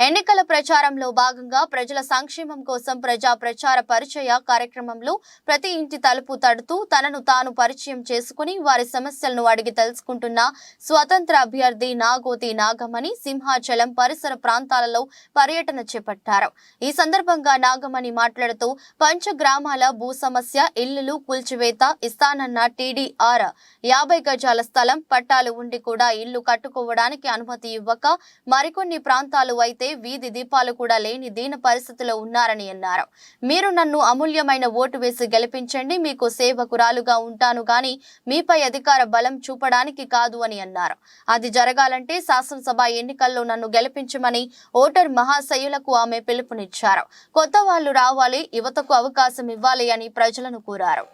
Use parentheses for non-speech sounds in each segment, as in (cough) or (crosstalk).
ఎన్నికల ప్రచారంలో భాగంగా ప్రజల సంక్షేమం కోసం ప్రజా ప్రచార పరిచయ కార్యక్రమంలో ప్రతి ఇంటి తలుపు తడుతూ తనను తాను పరిచయం చేసుకుని వారి సమస్యలను అడిగి తెలుసుకుంటున్న స్వతంత్ర అభ్యర్థి నాగోతి నాగమణి సింహాచలం పరిసర ప్రాంతాలలో పర్యటన చేపట్టారు. ఈ సందర్భంగా నాగమణి మాట్లాడుతూ పంచగ్రామాల భూ సమస్య ఇల్లులు కూల్చివేత ఇస్తానన్న టీడీఆర్ యాభై గజాల స్థలం పట్టాలు ఉండి కూడా ఇల్లు కట్టుకోవడానికి అనుమతి ఇవ్వక మరికొన్ని ప్రాంతాలు అయితే వీధి దీపాలు కూడా లేని దీన పరిస్థితిలో ఉన్నారని అన్నారు. మీరు నన్ను అమూల్యమైన ఓటు వేసి గెలిపించండి మీకు సేవకురాలుగా ఉంటాను గాని మీపై అధికార బలం చూపడానికి కాదు అని అన్నారు. అది జరగాలంటే శాసనసభ ఎన్నికల్లో నన్ను గెలిపించమని ఓటర్ మహాశయులకు ఆమె పిలుపునిచ్చారు. కొత్త వాళ్ళు రావాలి యువతకు అవకాశం ఇవ్వాలి అని ప్రజలను కోరారు.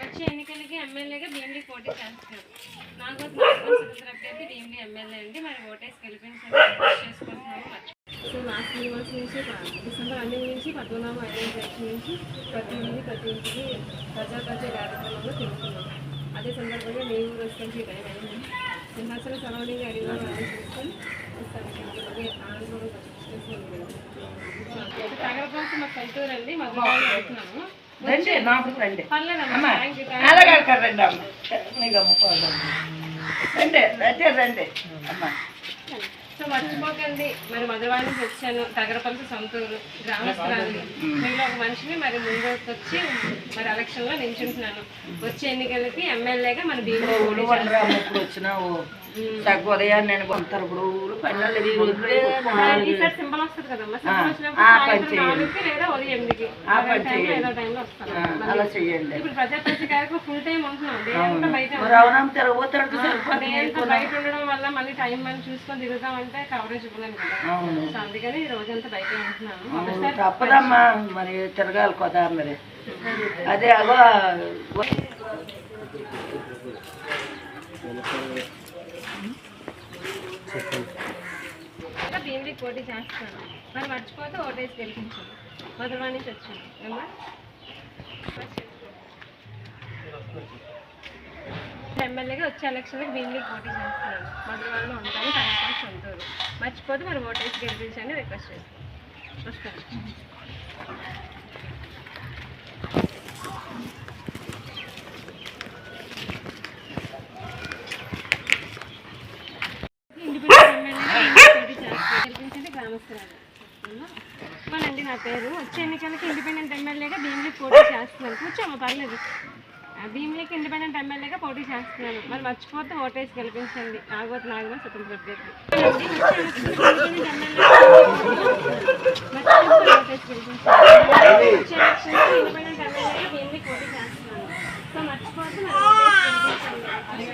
వచ్చే ఎన్నికలకి ఎమ్మెల్యేగా భీమిలి పోటీ చేస్తారు. నాకు స్వతంత్ర అభ్యర్థి భీమిలి ఎమ్మెల్యే అండి. మరి ఓటేసి చేసుకుంటున్నాము. సో లాస్ట్ త్రీ మంత్స్ నుంచి డిసెంబర్ ఎండింగ్ నుంచి పద్మనాభం ఐడెంటిఫికేషన్ నుంచి ప్రతి ఇంటికి ప్రతి ఇంటికి ప్రజా ప్రజా కార్యక్రమంలో తెలుస్తున్నాం అదే సందర్భంగా మీ వచ్చి టైం అయింది సింహాచల సరౌండింగ్ అడిగిన ఆనందం తగరపాటు మా సొంతూరు అండి. మధురవాళ్ళు వెళ్తున్నాము. రండి నాకు రండి. అమ్మా రండి అమ్మ. నీకు అమ్ముకోవాలి రండి అయితే రండి. అమ్మ. సో మర్చిపోకండి మరి నుంచి వచ్చాను తగరపల్లి సొంతూరు గ్రామస్తురాలు మీలో ఒక మనిషిని మరి ముందు వచ్చి మరి ఎలక్షన్లో నిల్చుంటున్నాను వచ్చే ఎన్నికలకి ఎమ్మెల్యేగా మన ఇప్పుడు వచ్చినావు ఉదయాన్ని నేను కొంటారు ఇప్పుడు పని అలా చెయ్యండి ఇప్పుడు ప్రజా ప్రతి కార్యక్రమం ఫుల్ టైం ఉంటున్నాం దేంట్లో బయట మరి అవునా తిరగబోతాడు బయట ఉండడం వల్ల మళ్ళీ టైం మనం చూసుకొని తిరుగుతామంటే కవరేజ్ ఇవ్వలేము కదా. అందుకని ఈ రోజంతా బయట ఉంటున్నాను అవును, తప్పదమ్మా. మరి తిరగాలి కదా మరి. అదే అగో ఇంకా భీమిలి పోటీ చేస్తాను. మరి మర్చిపోతే ఓటేసి గెలిపించాను మధురవాణి నుంచి వచ్చాను. ఏమ్మా? ఎమ్మెల్యేగా వచ్చే ఎలక్షన్కి భీమిలికి పోటీ చేస్తున్నాను మధురవాడలో ఉంటాను తర్వాత సొంతూరు. మర్చిపోతే మరి ఓటేసి గెలిపించండి రిక్వెస్ట్ చేస్తాను. వస్తాను. గెలిపించండి అవునండి నా పేరు. వచ్చే ఎన్నికలకి ఇండిపెండెంట్ ఎమ్మెల్యేగా భీమిలి పోటీ చేస్తున్నాను. కూర్చోమ్మ పర్లేదు. ఆ, ఇండిపెండెంట్ ఎమ్మెల్యేగా పోటీ చేస్తున్నాను. మరి మర్చిపోతే ఓటేసి గెలిపించండి. నాగోత్ నాగమని స్వతంత్ర అభ్యర్థి మర్చిపోతే వచ్చే గెలిపించండి ఇండిపెండెంట్ ఎమ్మెల్యేగా భీమిలికి పోటీ చేస్తున్నాను సో మర్చిపోతే మరి ఓటేసి గెలిపించండి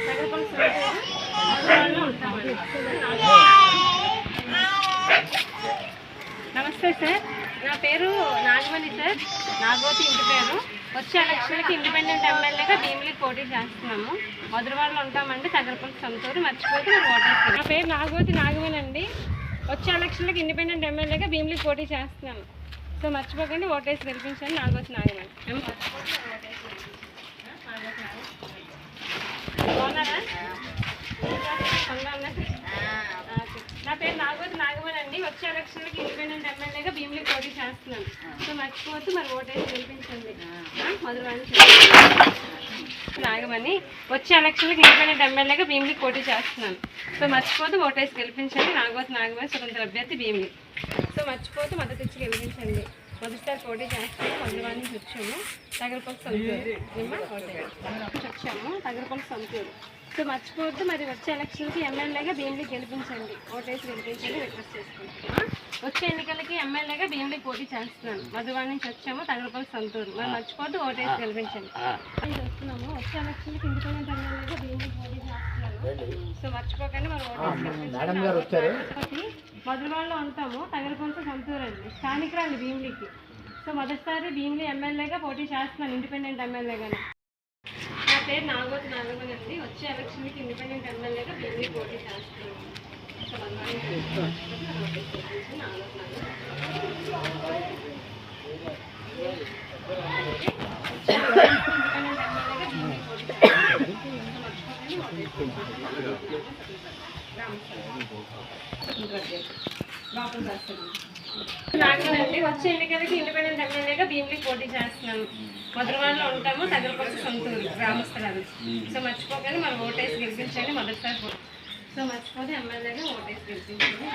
తగరపల్లి సొంతూరు, అగ్రవాడలో ఉంటామండి. నమస్తే సార్ నా పేరు నాగమణి సార్ నాగోతి ఇంటి పేరు వచ్చే ఎలక్షన్కి ఇండిపెండెంట్ ఎమ్మెల్యేగా భీమిలికి పోటీ చేస్తున్నాము. మధురవాడలో ఉంటామండి తగరపల్లి సొంతూరు మర్చిపోతే నేను ఓటేస్తాను. నా పేరు నాగోతి నాగమణి అండి వచ్చే ఎలక్షన్లకు ఇండిపెండెంట్ ఎమ్మెల్యేగా భీమిలీకి పోటీ చేస్తున్నాను. సో మర్చిపోకండి ఓటేసి గెలిపించండి నాగోతి నాగమణి ఏం మర్చిపోతే బాగున్నారా? నా పేరు నాగవతి నాగమణి అండి. వచ్చే ఎలక్షన్లకి ఇండిపెండెంట్ ఎమ్మెల్యేగా భీమిలి పోటీ చేస్తున్నాను. సో మర్చిపోతే మరి ఓటేసి గెలిపించండి. మధురవాణి నాగమణి వచ్చే ఎలక్షన్లకి ఇండిపెండెంట్ ఎమ్మెల్యేగా భీమిలి పోటీ చేస్తున్నాను. సో మర్చిపోతే ఓటేసి గెలిపించండి. నాగవతి నాగమణి స్వతంత్ర అభ్యర్థి భీమిలి. సో మర్చిపోతే మద్దతు ఇచ్చి గెలిపించండి. మొదటిసారి పోటీ చేస్తాము మధురవాణి వచ్చాము తగరపల్లి సంతూరు. వచ్చాము తగరపల్లి సంతూరు. సో మర్చిపోవద్దు. మరి వచ్చే ఎలక్షన్కి ఎమ్మెల్యేగా భీమిలి గెలిపించండి. ఓటేసి గెలిపించండి రిక్వెస్ట్ చేసుకుంటున్నాను. వచ్చే ఎన్నికలకి ఎమ్మెల్యేగా భీమిలి పోటీ చేస్తున్నాను. మధువాణి నుంచి వచ్చాము తగరపల్లి సంతూరు. మరి మర్చిపోవద్దు ఓటేసి గెలిపించండి. వస్తున్నాము వచ్చే ఎలక్షన్కి ఇండిపెండెంట్ ఎమ్మెల్యేగా భీమిలి పోటీ చేస్తున్నాను. సో మర్చిపోకండి మరి ఓటేసి గెలిపించండి. మధురవాడలో ఉంటాము తగరపల్లి సంతూరు అండి. స్థానికురాలు భీమిలికి సో మొదటిసారి భీమిలి ఎమ్మెల్యేగా పోటీ చేస్తున్నాను ఇండిపెండెంట్ ఎమ్మెల్యేగానే. పేరు నాగోతి నాగమణి అండి. వచ్చే ఎలక్షన్కి ఇండిపెండెంట్ ఎమ్మెల్యేగా భీమిలి పోటీ చేస్తున్నాను సో భగవాన్ (coughs) నాగోతి నాగమణి. నాగనండి వచ్చే ఎన్నికలకి ఇండిపెండెంట్ ఎమ్మెల్యేగా భీమిలి పోటీ చేస్తున్నాను మధురవాడలో ఉంటాము తగరపల్లి సొంతూరు గ్రామస్తురాలు. సో మర్చిపోకండి మరి ఓటేసి గెలిపించండి మొదటిసారి సో మర్చిపోతే ఎమ్మెల్యేగా ఓటేసి గెలిపించండి.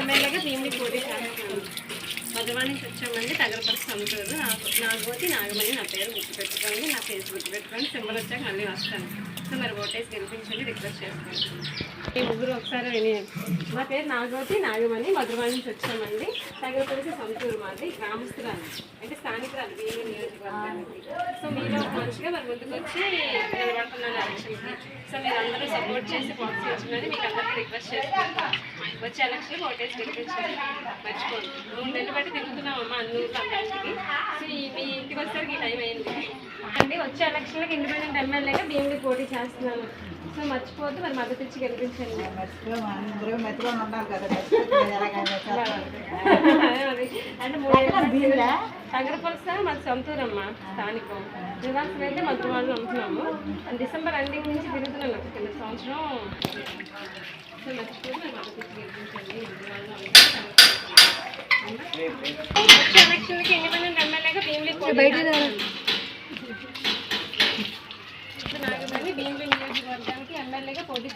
ఎమ్మెల్యేగా భీమిలి పోటీ చేస్తున్నాను మధురవాడ నుంచి వచ్చామండి తగరపరి సొంతూరు నాగోతి నాగమణి నా పేరు గుర్తుపెట్టుకోండి. నా పేరు గుర్తుపెట్టుకోండి. సింబల్ వచ్చాక మళ్ళీ వస్తాను. సో మరి ఓటేసి గెలిపించండి రిక్వెస్ట్ చేసుకోండి ఈ ముగ్గురు ఒకసారి విని మా పేరు నాగవతి నాగమణి మధురవాడ నుంచి వచ్చామండి. తగరపల్లి సొంతూరు మాది. గ్రామస్తురాలు. అంటే స్థానికురాలు వీళ్ళు నియోజకవర్గానికి. సో మీరు ఒక మనిషిగా మరి ముందుకు వచ్చి నిలబడుతున్నాను ఎలక్షన్కి సో మీరు అందరూ సపోర్ట్ చేసి బాక్స్ ఇచ్చినది మీకు అందరికీ రిక్వెస్ట్ చేస్తాను. వచ్చే ఎలక్షన్ ఓటేసి గెలిపించండి మర్చిపోండి మూడు నెలలు బట్టి తిరుగుతున్నాం అమ్మ ఊర్లు అందరికి సో ఈ- మీ ఇంటికి వచ్చేసరికి ఈ టైం అయింది. అండి వచ్చే ఎలక్షన్లకు ఇండిపెండెంట్ ఎమ్మెల్యేగా భీముడి పోటీ చేస్తున్నాను. సో మర్చిపోద్దు మరి మద్దతు ఇచ్చి గెలిపించండి. అందరూ. అంటే మూడు తగరపలస మాది సొంతూరమ్మ స్థానికం. నివాసం అయితే మధురవాడలో ఉంటున్నాము డిసెంబర్ ఎండింగ్ నుంచి తిరుగుతున్నాను. కింద సంవత్సరం. ఎలక్షన్కి ఇండిపెండెంట్ ఎమ్మెల్యేగా భీమిలి పోటీ నాగమణి భీమిలి నియోజకవర్గానికి ఎమ్మెల్యేగా పోటీ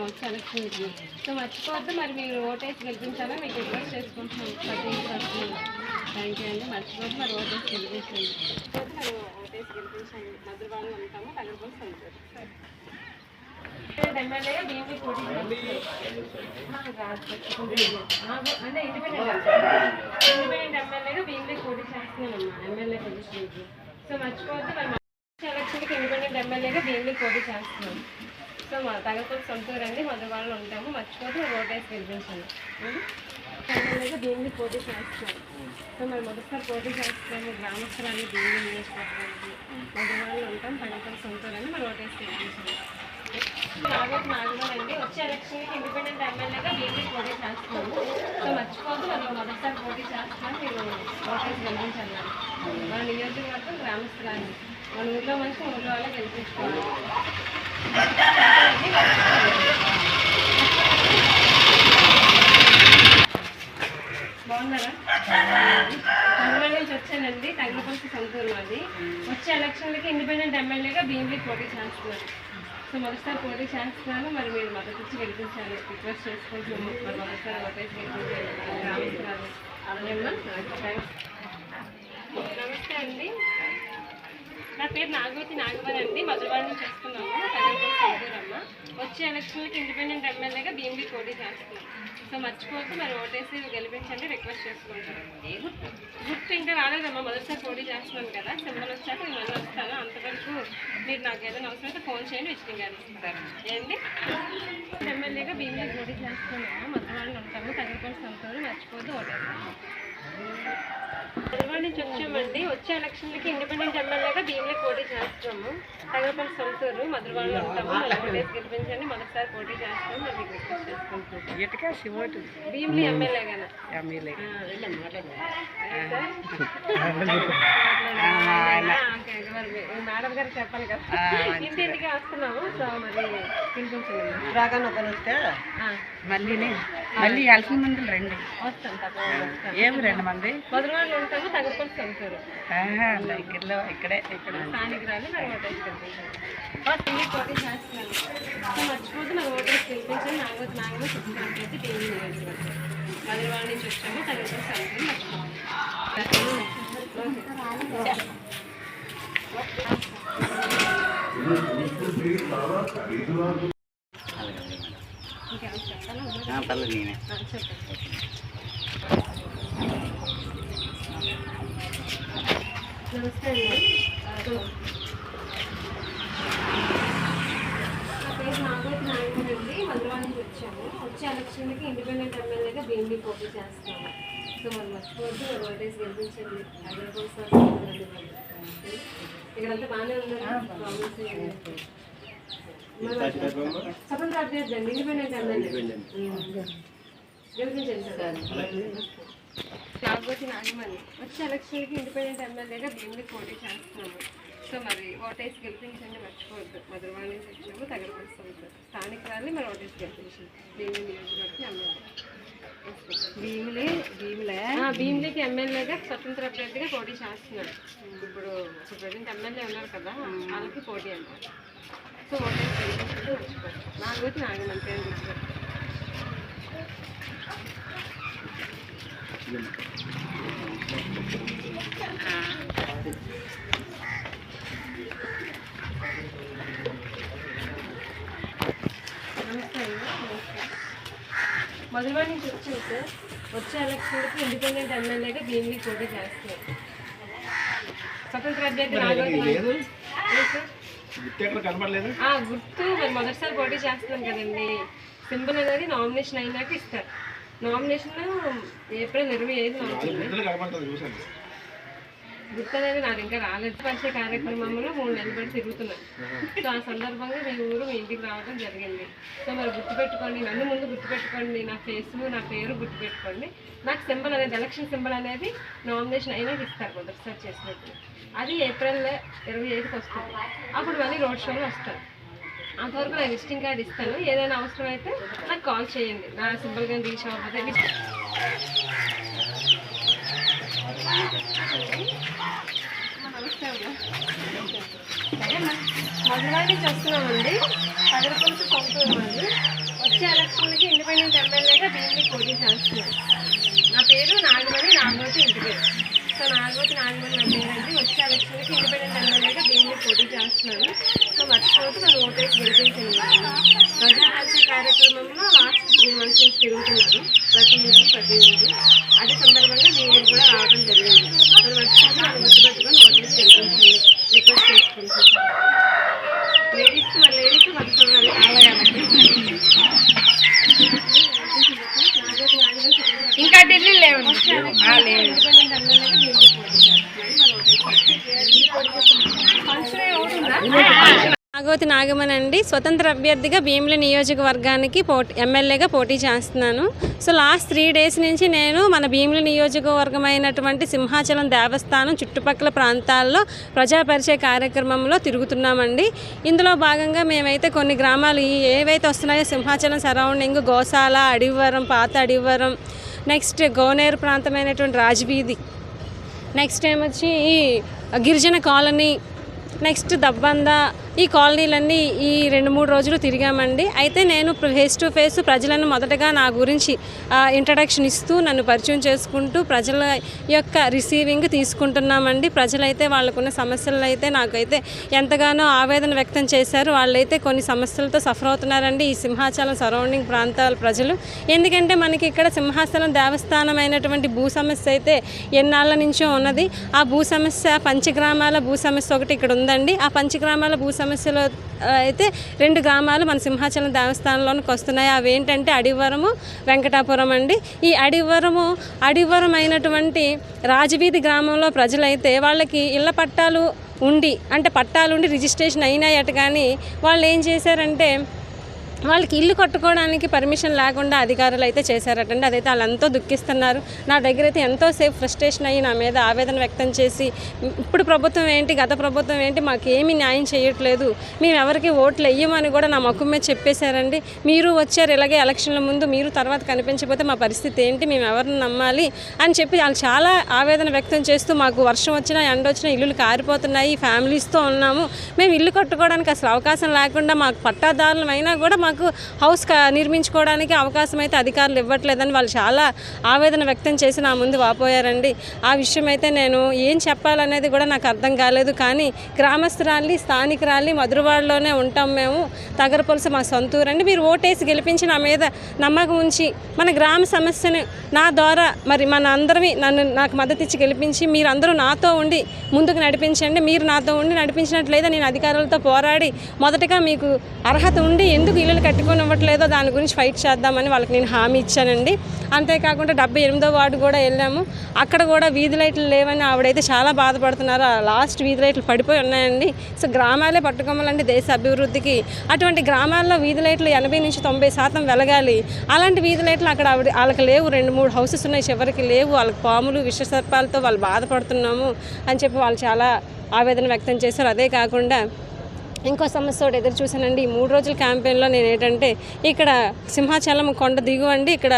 వచ్చే ఎలక్షన్కి సో మర్చిపోవద్దు మరి మీరు ఓటేసి గెలిపించాలని మీకు రిక్వెస్ట్ చేసుకుంటున్నాం ప్రతి ఇంటికి థ్యాంక్ యూ అండి. మర్చిపోవద్దు మరి ఓటేసి గెలిపించండి. మరి ఓటేసి గెలిపించండి. మధురవాళ్ళు ఉంటాము తగ్గకపోతే సంతోషం ఎమ్మెల్యేగా భీమిలి పోటీ చేస్తున్నాం అంటే ఇండిపెండెంట్ ఇండిపెండెంట్ ఎమ్మెల్యేగా భీమిలి పోటీ చేస్తున్నామమ్మా ఎమ్మెల్యే పొజిషన్కి సో మర్చిపోతే మరి ఎలక్షన్కి ఇండిపెండెంట్ ఎమ్మెల్యేగా పోటీ చేస్తున్నాం సో మా తగపతి సొంతూరండి మొదటి వాళ్ళు ఉంటాము మర్చిపోతే ఓటేసి గెలిపించండి ఎమ్మెల్యేగా పోటీ చేస్తున్నాం సో మరి మొదటిసారి పోటీ చేస్తున్నాము గ్రామస్తురాన్ని దీన్ని నియోజకవర్గానికి వాళ్ళు ఉంటాం తగపతి సొంతూరండి అని మరి ఓటేసి గెలిపించండి నాగోటి నాగమన్ వచ్చే ఎలక్షన్కి ఇండిపెండెంట్ ఎమ్మెల్యేగా బీపీ పోటీ చేస్తున్నాము సో మర్చిపోద్దు మనం మొదటిసారి పోటీ చేస్తున్నాం. మీరు ఓటేసి గెలిపించాలి. మన నియోజకవర్గం గ్రామస్తురాన్ని మన ఊళ్ళో మంచి ఊళ్ళో వాళ్ళే గెలిపించుకోవాలి. బాగున్నారా? హైదరాబాద్ నుంచి వచ్చానండి. తగిలిపల్సి సొంతూరు అది వచ్చే ఎలక్షన్లకి ఇండిపెండెంట్ ఎమ్మెల్యేగా భీమిలి పోటీ చేస్తున్నారు. సో మొదటిసారి పోటీ చేస్తున్నాను. మరి మీరు మద్దతు ఇచ్చి గెలిపించాలి రిక్వెస్ట్ చేసుకుంటున్నాము మరి మొదటిసారి ఓటేసి గెలిపించాలి నమస్తే అండి. నా పేరు నాగవతి నాగవరి అండి. మధురవాడ నుంచి వస్తున్నాము సొంతూరమ్మ వచ్చే ఎలక్షన్లకి ఇండిపెండెంట్ ఎమ్మెల్యేగా భీమిలి పోటీ చేస్తున్నాం సో మర్చిపోతే మరి ఓటేసి గెలిపించండి రిక్వెస్ట్ చేసుకుంటాను. గుర్తు? ఇంకా రాలేదమ్మా. మొదటిసారి పోటీ చేస్తున్నాను కదా. సింబల్ వచ్చాక నేను మళ్ళీ వస్తాను. మీరు నాకు ఏదైనా అవసరం అయితే ఫోన్ చేయండి విజయం గారు ఇస్తారు ఏంటి ఎమ్మెల్యేగా భీమిలి పోటీ చేస్తున్నాము మధురవాడలో ఉంటాము తగ్గపల్లి సొంతూరు మర్చిపోతే ఓటేస్తాము హైదరాబాద్ నుంచి వచ్చామండి వచ్చే ఎలక్షన్లకి ఇండిపెండెంట్ ఎమ్మెల్యేగా భీమిలి పోటీ చేస్తున్నాము తగపల్లి సొంతూరు మధురవాడలో ఉంటాము. ఓటేసి గెలిపించండి మొదటిసారి పోటీ చేస్తాము మరి మీకు రిక్వెస్ట్ భీమిలి ఎమ్మెల్యే. గానే ఎమ్మెల్యే మేడం గారు చెప్పాలి కదా. ఇంటింటికి వస్తున్నాము. సో మరి పిలిపించండి రాగా ఒకరు వస్తే మళ్ళీని. మళ్ళీ ఎలసిన మంది రండి. తప్పకుండా వస్తాను ఏమి రెండు మంది? ఉంటాము తగపల్లి సొంతూరు. ఆహా, దగ్గరలో ఇక్కడే ఇక్కడ. స్థానికురాలు గెలిపించాను ఫస్ట్ ఇన్ని పోటీ చేస్తున్నాను. మర్చిపోతే మరి ఓటేసి గెలిపించాను నాగవతి నాగలో చూసినట్లయితే టీవీ నియోజకవర్గం మధురవాడ నుంచి వచ్చాము తగ్గట్టు సంఖ్యను మర్చిపోతాను పర్లేదు నేనే. చెప్పండి నమస్తే అండి పేరు నుంచి వచ్చాము వచ్చే ఎలక్షన్కి ఇండిపెండెంట్ ఎమ్మెల్యేగా భీమిలి పోటీ చేస్తాము సో మనం మర్చిపోవద్దు మరి ఓటేసి గెలిపించండి స్వతంత్ర అభ్యర్థి అండి. Independent sir. నాగోతి నాగమణి వచ్చే ఎలక్షన్కి ఇండిపెండెంట్ ఎమ్మెల్యేగా భీమిలి పోటీ చేస్తున్నాము. సో మరి ఓటేసి గెలిపించండి మర్చిపోవద్దు. మధురవాణి నుంచి వచ్చాము తగలపరుస్తుంది స్థానికురాలి మరి ఓటేసి గెలిపించండి. భీమిలి నియోజకవర్గం ఎమ్మెల్యే. భీములే భీములే. ఆ, భీమిలికి ఎమ్మెల్యేగా స్వతంత్ర అభ్యర్థిగా పోటీ చేస్తున్నాడు. ఇప్పుడు ప్రజెంట్ ఎమ్మెల్యే ఉన్నారు కదా వాళ్ళకి పోటీ అన్నారు సో ఓటేసి గెలిపించండి మర్చిపోవద్దు నాగోతి నాగమణి పేరు గుర్తుపెట్టుకోండి. నమస్తే అండి నమస్తే మధురవాడి నుంచి వచ్చాను సార్ వచ్చే ఎలక్షన్కి ఇండిపెండెంట్ ఎమ్మెల్యేగా భీమిలి పోటీ చేస్తున్నారు స్వతంత్ర అభ్యర్థి గుర్తు మరి మొదటిసారి పోటీ చేస్తున్నాం కదండి. సింబల్ అనేది నామినేషన్ అయినాక ఇస్తారు. నామినేషన్ ఏప్రిల్ ఇరవై ఐదు గుర్తనేది గుర్తు అనేది నాకు ఇంకా రాలేదు. పరిచయ కార్యక్రమంలో మూడు నెలలు పడి తిరుగుతున్నాను. సో ఆ సందర్భంగా మీ ఊరు మీ ఇంటికి రావడం జరిగింది. సో మరి గుర్తుపెట్టుకోండి నన్ను ముందు గుర్తుపెట్టుకోండి నా ఫేస్ నా పేరు గుర్తుపెట్టుకోండి. నాకు సింబల్ అనేది ఎలక్షన్ సింబల్ అనేది నామినేషన్ అయినా ఇస్తారు మొదటిసారి చేసినట్టు అది ఏప్రిల్ ఇరవై ఐదుకి వస్తుంది. అప్పుడు మళ్ళీ రోడ్ షోలో వస్తారు అంతవరకు నా విజిటింగ్ కార్డ్ ఇస్తాను. ఏదైనా అవసరం అయితే నాకు కాల్ చేయండి. నా సింబల్ కానీ రీచ్ అవ్వకపోతే విజిట్ నమస్తే అమ్మా. మధురాయి నుంచి వస్తున్నామండి పదకొండు పంపుతున్నామండి వచ్చే ఎలక్షన్కి ఇండిపెండెంట్ ఎమ్మెల్యేగా దీన్ని పోటీ చేస్తున్నాం నా పేరు నాగమణి నాగవతి ఇంటి పేరు సో నాగవతి నాగమణి నా పేరండి వచ్చే ఎలక్షన్కి ఇండిపెండెంట్ ఎమ్మెల్యేగా దీన్ని పోటీ చేస్తున్నాను సో మర్చిపోతే నన్ను ఓటేసి గెలిపించండి ప్రజా కార్యక్రమంలో లాస్ట్ త్రీ మంత్స్ నుంచి తిరుగుతున్నాను ప్రతి ఇంటికి ప్రతి ఊరు అదే సందర్భంగా మీ ఊరు కూడా రావడం జరిగింది మరి మర్చిపోతే మనం గుర్తుపెట్టుకొని ఓటేసి గెలిపించండి రిక్వెస్ట్ చేసుకుంటున్నాను లేడీస్ మరి లేడీస్ మర్చిపోవాలి ఆలయాలకి ఇంకా ఢిల్లీ లేవండి నాగవతి నాగమన్ అండి స్వతంత్ర అభ్యర్థిగా భీమిలి నియోజకవర్గానికి పోటీ ఎమ్మెల్యేగా పోటీ చేస్తున్నాను. సో లాస్ట్ త్రీ డేస్ నుంచి నేను మన భీమిలి నియోజకవర్గం అయినటువంటి సింహాచలం దేవస్థానం చుట్టుపక్కల ప్రాంతాల్లో ప్రజాపరిచయ కార్యక్రమంలో తిరుగుతున్నామండి. ఇందులో భాగంగా మేమైతే కొన్ని గ్రామాలు ఏవైతే వస్తున్నాయో సింహాచలం సరౌండింగ్ గోశాల అడివరం పాత అడివరం నెక్స్ట్ గోనేరు ప్రాంతమైనటువంటి రాజవీధి నెక్స్ట్ ఏమొచ్చి ఈ గిరిజన కాలనీ నెక్స్ట్ దబ్బంద ఈ కాలనీలన్నీ ఈ రెండు మూడు రోజులు తిరిగామండి. అయితే నేను ఫేస్ టు ఫేస్ ప్రజలను మొదటగా నా గురించి ఇంట్రడక్షన్ ఇస్తూ నన్ను పరిచయం చేసుకుంటూ ప్రజల యొక్క రిసీవింగ్ తీసుకుంటున్నామండి. ప్రజలైతే వాళ్ళకున్న సమస్యలు అయితే నాకైతే ఎంతగానో ఆవేదన వ్యక్తం చేశారు. వాళ్ళైతే కొన్ని సమస్యలతో సఫర్ అవుతున్నారండి ఈ సింహాచలం సరౌండింగ్ ప్రాంతాల ప్రజలు. ఎందుకంటే మనకి ఇక్కడ సింహాచలం దేవస్థానం అయినటువంటి భూ సమస్య అయితే ఎన్నాళ్ళ నుంచో ఉన్నది. ఆ భూ సమస్య పంచగ్రామాల భూ సమస్య ఒకటి ఇక్కడ ఉందండి. ఆ పంచగ్రామాల భూ సమస్యలో అయితే రెండు గ్రామాలు మన సింహాచలం దేవస్థానంలోనికి వస్తున్నాయి. అవి ఏంటంటే అడివరము వెంకటాపురం అండి. ఈ అడివరము అడివరం అయినటువంటి రాజవీధి గ్రామంలో ప్రజలైతే వాళ్ళకి ఇళ్ళ పట్టాలు ఉండి అంటే పట్టాలు ఉండి రిజిస్ట్రేషన్ అయినాయట కానీ వాళ్ళు ఏం చేశారంటే వాళ్ళకి ఇల్లు కట్టుకోవడానికి పర్మిషన్ లేకుండా అధికారులు అయితే చేశారటండి. అదైతే వాళ్ళు ఎంతో దుఃఖిస్తున్నారు. నా దగ్గర అయితే ఎంతో సేపు ఫ్రస్ట్రేషన్ అయ్యి నా మీద ఆవేదన వ్యక్తం చేసి ఇప్పుడు ప్రభుత్వం ఏంటి? గత ప్రభుత్వం ఏంటి? మాకు ఏమి న్యాయం చేయట్లేదు. మేము ఎవరికి ఓట్లు వేయమని కూడా నా మొక్కు మీద చెప్పేశారండి. మీరు వచ్చారు ఇలాగే ఎలక్షన్ల ముందు మీరు తర్వాత కనిపించకపోతే మా పరిస్థితి ఏంటి? మేము ఎవరిని నమ్మాలి? అని చెప్పి వాళ్ళు చాలా ఆవేదన వ్యక్తం చేస్తూ మాకు వర్షం వచ్చినా ఎండ వచ్చినా ఇల్లులు కారిపోతున్నాయి. ఫ్యామిలీస్తో ఉన్నాము. మేము ఇల్లు కట్టుకోవడానికి అసలు అవకాశం లేకుండా మాకు పట్టాదారులమైనా అయినా కూడా మాకు హౌస్ నిర్మించుకోవడానికి అవకాశం అయితే అధికారులు ఇవ్వట్లేదని వాళ్ళు చాలా ఆవేదన వ్యక్తం చేసి నా ముందు వాపోయారండి. ఆ విషయం అయితే నేను ఏం చెప్పాలనేది కూడా నాకు అర్థం కాలేదు. కానీ గ్రామస్తురాలి స్థానికురాలి మధురవాడలోనే ఉంటాం మేము. తగరపొలస మా సొంతూరు అండి మీరు ఓటేసి గెలిపించి నా మీద నమ్మకం ఉంచి మన గ్రామ సమస్యను నా ద్వారా మరి మన అందరివి నన్ను నాకు మద్దతు ఇచ్చి గెలిపించి మీరందరూ నాతో ఉండి ముందుకు నడిపించండి. మీరు నాతో ఉండి నడిపించినట్లయితే నేను అధికారులతో పోరాడి మొదటగా మీకు అర్హత ఉండి ఎందుకు ఇల్లు కట్టుకొని ఇవ్వట్లేదో దాని గురించి ఫైట్ చేద్దామని వాళ్ళకి నేను హామీ ఇచ్చానండి. అంతేకాకుండా డెబ్బై ఎనిమిదో వార్డు కూడా వెళ్ళాము. అక్కడ కూడా వీధి లైట్లు లేవని ఆవిడైతే చాలా బాధపడుతున్నారు. ఆ లాస్ట్ వీధి లైట్లు పడిపోయి ఉన్నాయండి. సో గ్రామాలే పట్టుకోవాలంటే దేశ అభివృద్ధికి. అటువంటి గ్రామాల్లో వీధి లైట్లు ఎనభై నుంచి తొంభై శాతం వెలగాలి. అలాంటి వీధి లైట్లు అక్కడ ఆవిడ వాళ్ళకి లేవు. రెండు మూడు హౌసెస్ ఉన్నాయి చివరికి లేవు. వాళ్ళకి పాములు విషసర్పాలతో వాళ్ళు బాధపడుతున్నాము అని చెప్పి వాళ్ళు చాలా ఆవేదన వ్యక్తం చేశారు. అదే కాకుండా ఇంకో సమస్య ఒకటి ఎదురు చూశానండి. ఈ మూడు రోజుల క్యాంపెయిన్లో నేను ఏంటంటే ఇక్కడ సింహాచలం కొండ దిగువండి. ఇక్కడ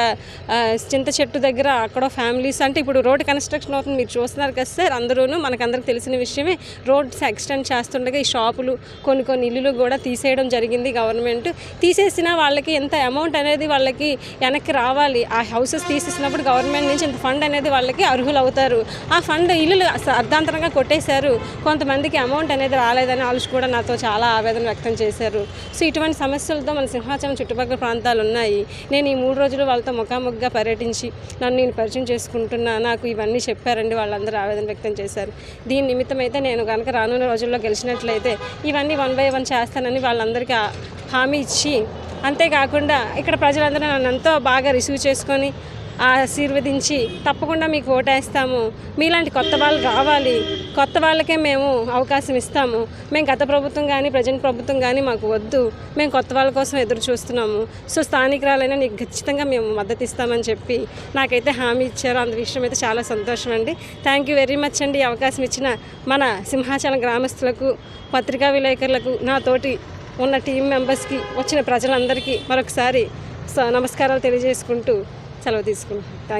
చింత చెట్టు దగ్గర అక్కడ ఫ్యామిలీస్ అంటే ఇప్పుడు రోడ్ కన్స్ట్రక్షన్ అవుతుంది. మీరు చూస్తున్నారు కదా సార్ అందరూను మనకందరికి తెలిసిన విషయమే. రోడ్స్ ఎక్స్టెండ్ చేస్తుండగా ఈ షాపులు కొన్ని కొన్ని ఇల్లులు కూడా తీసేయడం జరిగింది గవర్నమెంట్ తీసేసిన వాళ్ళకి ఎంత అమౌంట్ అనేది వాళ్ళకి వెనక్కి రావాలి. ఆ హౌసెస్ తీసేసినప్పుడు గవర్నమెంట్ నుంచి ఇంత ఫండ్ అనేది వాళ్ళకి అర్హులు అవుతారు ఆ ఫండ్ ఇల్లులు అర్ధాంతరంగా కొట్టేశారు. కొంతమందికి అమౌంట్ అనేది రాలేదని వాళ్ళు కూడా నాతో చాలా ఆవేదన వ్యక్తం చేశారు. సో ఇటువంటి సమస్యలతో మన సింహాచలం చుట్టుపక్కల ప్రాంతాలు ఉన్నాయి. నేను ఈ మూడు రోజులు వాళ్ళతో ముఖాముఖిగా పర్యటించి నన్ను నేను పరిచయం చేసుకుంటున్నా నాకు ఇవన్నీ చెప్పారండి వాళ్ళందరూ ఆవేదన వ్యక్తం చేశారు. దీని నిమిత్తం అయితే నేను కనుక రానున్న రోజుల్లో గెలిచినట్లయితే ఇవన్నీ వన్ బై వన్ చేస్తానని వాళ్ళందరికీ హామీ ఇచ్చి అంతేకాకుండా ఇక్కడ ప్రజలందరూ నన్ను ఎంతో బాగా రిసీవ్ చేసుకొని ఆశీర్వదించి తప్పకుండా మీకు ఓటేస్తాము. మీలాంటి కొత్త వాళ్ళు రావాలి. కొత్త వాళ్ళకే మేము అవకాశం ఇస్తాము. మేము గత ప్రభుత్వం కానీ ప్రజెంట్ ప్రభుత్వం కానీ మాకు వద్దు. మేము కొత్త వాళ్ళ కోసం ఎదురు చూస్తున్నాము. సో స్థానికురాలైనా నీకు ఖచ్చితంగా మేము మద్దతు ఇస్తామని చెప్పి నాకైతే హామీ ఇచ్చారు. అందు విషయం అయితే చాలా సంతోషం అండి. థ్యాంక్ యూ వెరీ మచ్ అండి అవకాశం ఇచ్చిన మన సింహాచలం గ్రామస్తులకు పత్రికా విలేకరులకు నాతోటి ఉన్న టీం మెంబర్స్కి వచ్చిన ప్రజలందరికీ మరొకసారి స- నమస్కారాలు తెలియజేసుకుంటూ సెలవు తీసుకుంటాను